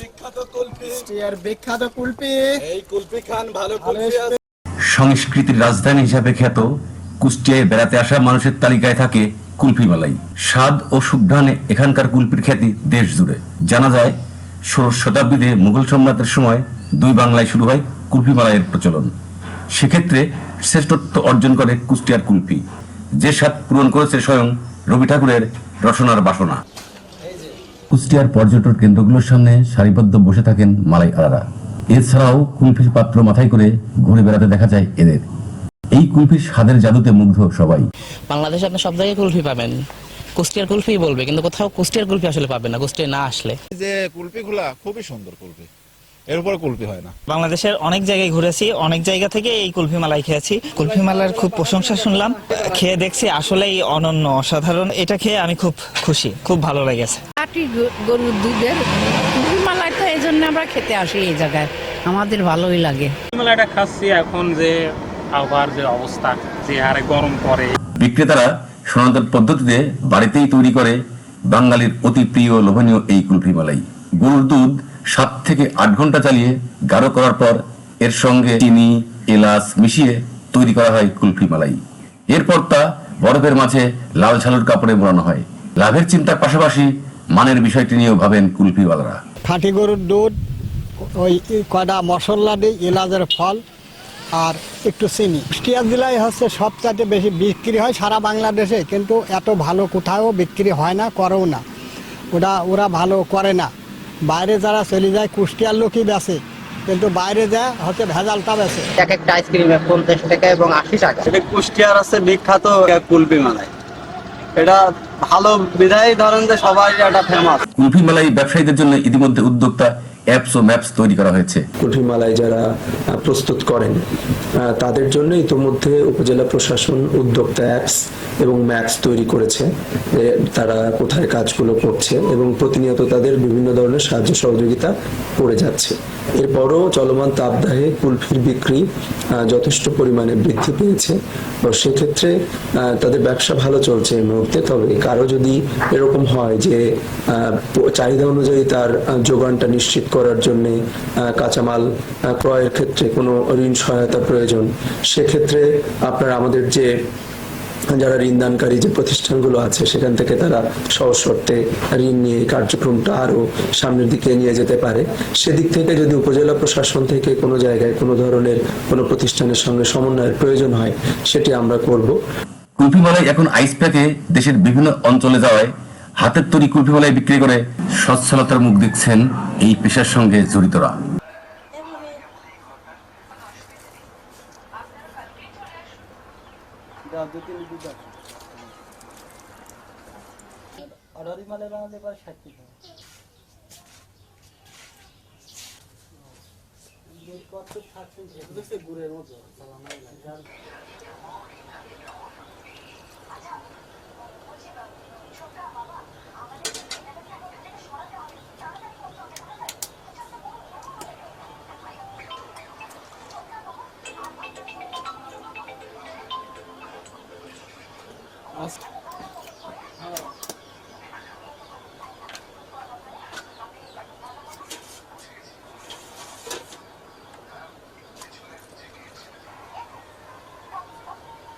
বিখ্যাত কুলফি। কুষ্টিয়ার বিখ্যাত কুলপি এই কুলফি খান ভালো ভালো আছে। সংস্কৃতির রাজধানী হিসাবে খ্যাত কুষ্টিয়ায় বেড়াতে আসা মানুষের তালিকায় থাকে কুলফি মালাই। স্বাদ ও সুঘ্রাণে এখানকার কুলপির খ্যাতি দেশ জুড়ে। জানা যায় ষোড়শ শতাব্দীতে মুঘল সম্রাটের সময় দুই বাংলায় শুরু হয় কুলফি মালাইয়ের প্রচলন। সেক্ষেত্রে শ্রেষ্ঠত্ব অর্জন করে কুষ্টিয়ার কুলফি। যে স্বাদ পূরণ করেছে স্বয়ং রবি ঠাকুরের রসনার বাসনা। কুষ্টিয়ার পর্যটন কেন্দ্রগুলোর সামনে সারিবদ্ধ বসে থাকেন মালাই আলারা। এছাড়াও কুলফির পাত্র মাথায় করে ঘুরে বেড়াতে দেখা যায় এদের। এই কুলফির স্বাদের জাদুতে মুগ্ধ সবাই। বাংলাদেশে আপনি সব জায়গায় কুলফি পাবেন। কুষ্টিয়ার কুলফি বলবে কিন্তু কোথাও কুষ্টিয়ার কুলফি আসলে পাবেন না কুষ্টিয়া না আসলে। যে কুলপিগুলা খুবই সুন্দর কুলপি এর উপরে কুলপি হয় না। বাংলাদেশের অনেক জায়গায় ঘুরেছি অনেক জায়গা থেকে এই কুলফি মালাই খেয়েছি। কুলফি মালার খুব প্রশংসা শুনলাম খেয়ে দেখছি আসলেই অনন্য অসাধারণ। এটা খেয়ে আমি খুব খুশি খুব ভালো লেগেছে। খাঁটি গরুর দুধের মালাই তো এই জন্য আমরা খেতে আসি এই জায়গায়। আমাদের ভালোই লাগে। মেলাটা খাচ্ছি এখন যে আবহাওয়ার যে অবস্থা যে হারে গরম পড়ে। বিক্রেতারা সনাতন পদ্ধতিতে বাড়িতেই তৈরি করে বাঙালির অতি প্রিয় লোভনীয় এই কুলফি মালাই। গরুর দুধ সাত থেকে আট ঘণ্টা চালিয়ে গাঢ় করার পর এর সঙ্গে চিনি এলাচ মিশিয়ে তৈরি করা হয় কুলফি মালাই। এরপর তা বরফের মাঝে লাল ঝালুর কাপড়ে মোড়ানো হয়। লাভের চিন্তার পাশাপাশি মানের বিষয়টি নিয়েও ভাবেন কুলফিওয়ালারা। খাঁটি গরুর দুধ ওই কয়টা মশলা দিই এলাচের ফল আর একটু চিনি। কুষ্টিয়া জেলায় হচ্ছে সবচাইতে বেশি বিক্রি হয় সারা বাংলাদেশে কিন্তু এত ভালো কোথাও বিক্রি হয় না করেও না। ওরা ওরা ভালো করে না। বাইরে যারা চলে যায় কুষ্টিয়ার লোকই বেচে কিন্তু বাইরে যায় হচ্ছে ভেজালটা বেচে। এক একটা আইসক্রিম পঞ্চাশ টাকা এবং আশি টাকা। এটা কুষ্টিয়ার আছে বিখ্যাত কুলপি মালাই। এটা ভালো বিধায় ধরেন যে সবাই এটা ফেমাস কুলফি মেলায় ব্যবসায়ীদের জন্য ইতিমধ্যে উদ্যোক্তা অ্যাপস ও ম্যাপস তৈরি করা হয়েছে। কুলফি যারা প্রস্তুত করেন তাদের জন্য ইতোমধ্যে উপজেলা প্রশাসন উদ্যোক্তা অ্যাপস এবং ম্যাপস তৈরি করেছে তারা কোথায় কাজগুলো করছে এবং প্রতিনিয়ত তাদের বিভিন্ন ধরনের সাহায্য সহযোগিতা করে যাচ্ছে। এরপরও চলমান তাপদাহে কুলফির বিক্রি যথেষ্ট পরিমাণে বৃদ্ধি পেয়েছে। তো সেক্ষেত্রে তাদের ব্যবসা ভালো চলছে এই মুহূর্তে, তবে কারও যদি এরকম হয় যে চাহিদা অনুযায়ী তার যোগানটা নিশ্চিত করার জন্য কাঁচামাল ক্রয়ের ক্ষেত্রে কোনো ঋণ সহায়তা প্রয়োজন। সেক্ষেত্রে আপনার আমাদের যে, যারা ঋণদানকারী যে প্রতিষ্ঠানগুলো আছে, সেখান থেকে তারা সহজ শর্তে ঋণ নিয়ে কার্যক্রমটা আরও সামনের দিকে নিয়ে যেতে পারে। সেদিক থেকে যদি উপজেলা প্রশাসন থেকে কোনো জায়গায় কোনো ধরনের কোনো প্রতিষ্ঠানের সঙ্গে সমন্বয়ের প্রয়োজন হয়, সেটি আমরা করব। কুলফি এখন আইস প্যাকে দেশের বিভিন্ন অঞ্চলে যাওয়ায় হাতের তৈরি কুলফি মালাই বিক্রি করে সচ্ছলতার মুখ দেখছেন এই পেশার সঙ্গে জড়িতরা। Ost.